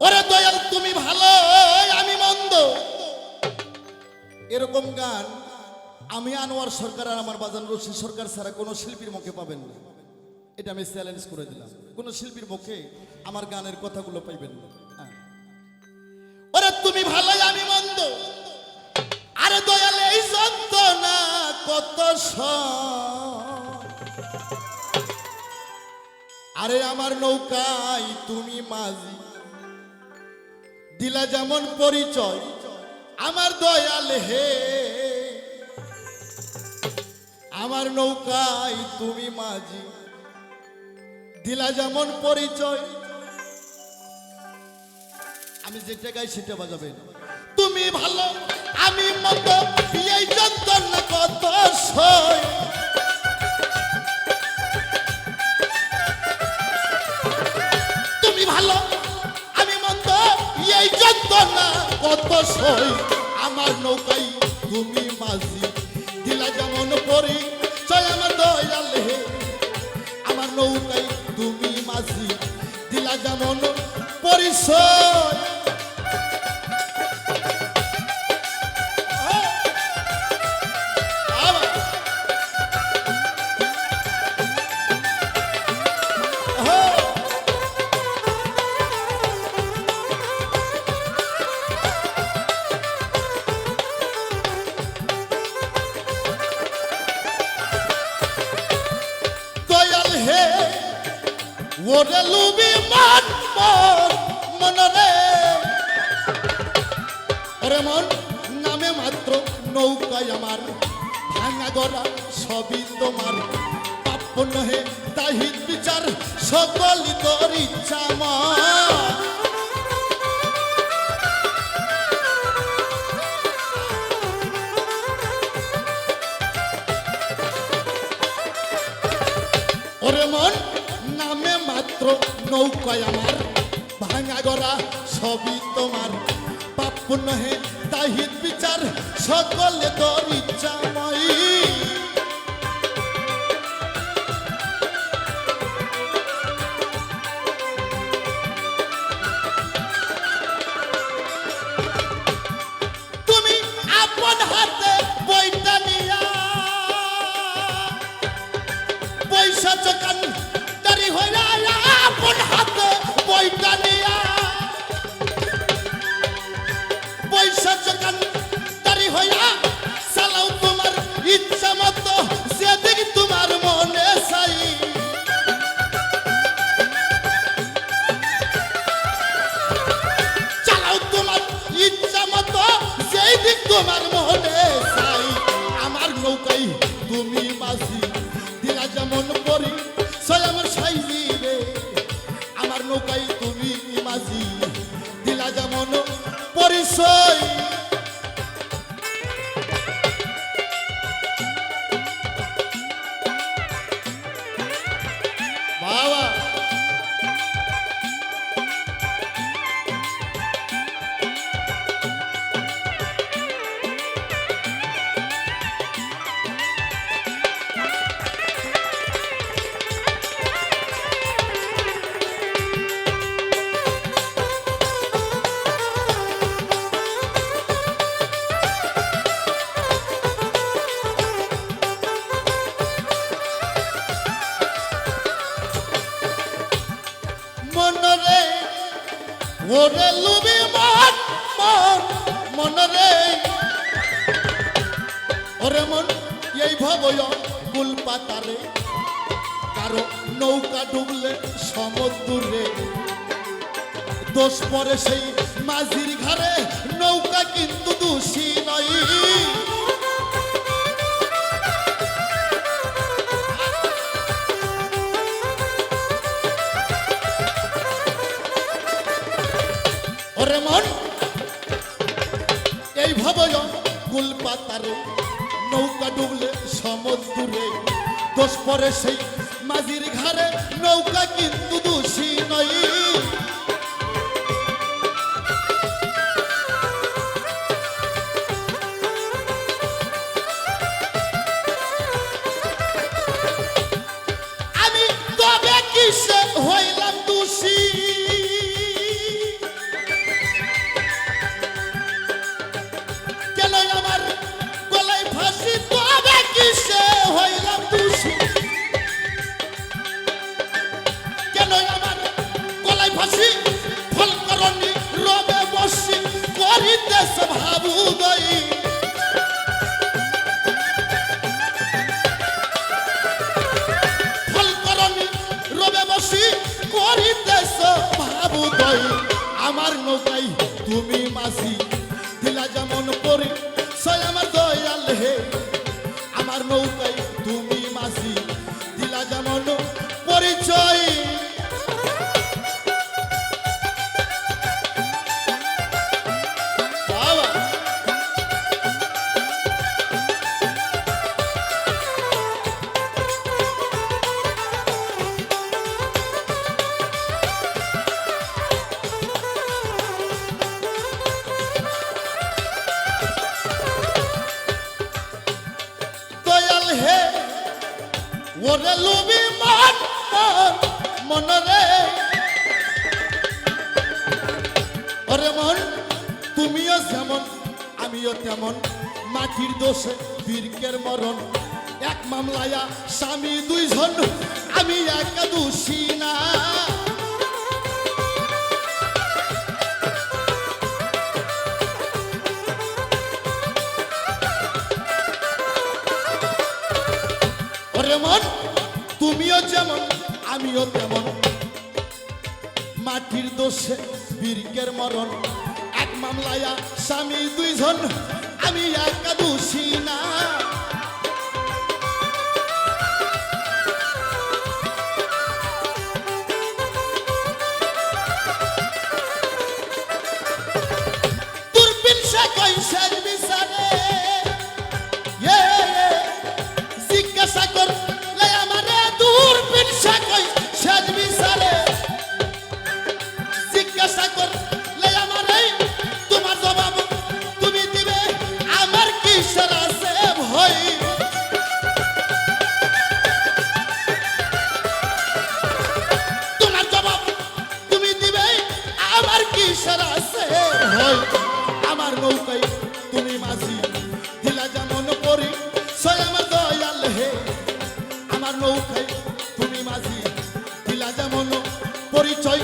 ওরে দয়াল, তুমি ভালো, আমি মন্দ। এরকম গান আমি আনোয়ার সরকার আর আমার বাজান রশি সরকার ছাড়া কোনো শিল্পীর মুখে পাবেন না। এটা আমি চ্যালেঞ্জ করে দিলাম। কোনো শিল্পীর মুখে আমার গানের কথাগুলো পাইবেন না। হ্যাঁ। ওরে তুমি ভালোই আমি মন্দ। আরে দয়াল, এই যন্ত্রণা কত। আরে আমার নৌকায় তুমি মাঝি দিলা যেমন পরিচয়, আমার দয়াল হে। আমার নৌকায় তুমি মাঝি, দিলা যেমন পরিচয়। আমি যেটা গাই সেটা বাজাবেন তুমি ভালো, আমি মতো এই যন্ত্রণা কত সয়। এই কত সই, আমার নৌকাই তুমি মাঝি। দিলা যেমন পরি চয় আমার দয়াল আমার নৌকাই তুমি মাঝি, দিলা যেমন পরিচয় ওরে লুবি মন মন মনরে ওরে মন, নামে মাত্র নৌকায় আমার। ভাঙা গড়া সবই তোমার। পাপ্য নহে তাহিত বিচার সকলই তোর ইচ্ছা আমার। ওরে মন মাত্র নৌকায় আমার ভাঙা গড়া সবই তোমার। পাপ নহে তাহিত বিচার সকলে তোর নৌকাই তুমি মাঝি দিলা যেমন পরিচয়। মনরে ওরে লুবি মন মন মনরে ওরে মন, এই ভবয় কুল পাতারে কারও নৌকা ডুবলে সমুদ্রে। দোষ পরে সেই মাঝির ঘরে, নৌকা কিন্তু দোষী নয়। এই ভবয় কুল পাতারে, নৌকা ডুবলে সমুদ্রে, দোষ পরে সেই মাঝির ঘরে নৌকা কিন্তু দোষী নয়। উদয় ফলকরণী রবে বসি করিতেছ ভাবুদয়। আমার নৌকাই তুমি মাসি দিলা যেমন করি ওরে লুবি মান মনরে ওরে মন, তুমিও যেমন, আমিও তেমন। মাখির দোষে বীরকের মরণ। এক মামলায়া স্বামী, দুইজন, আমি এক দোষী না। ওরে মন তুমিও যেমন, আমিও তেমন। মাটির দোষে বীরকের মরণ, এক মামলায় স্বামী দুইজন, আমি একা দোষী না। আমার নৌকায় তুমি মাঝি দিলা যেমন পরিচয়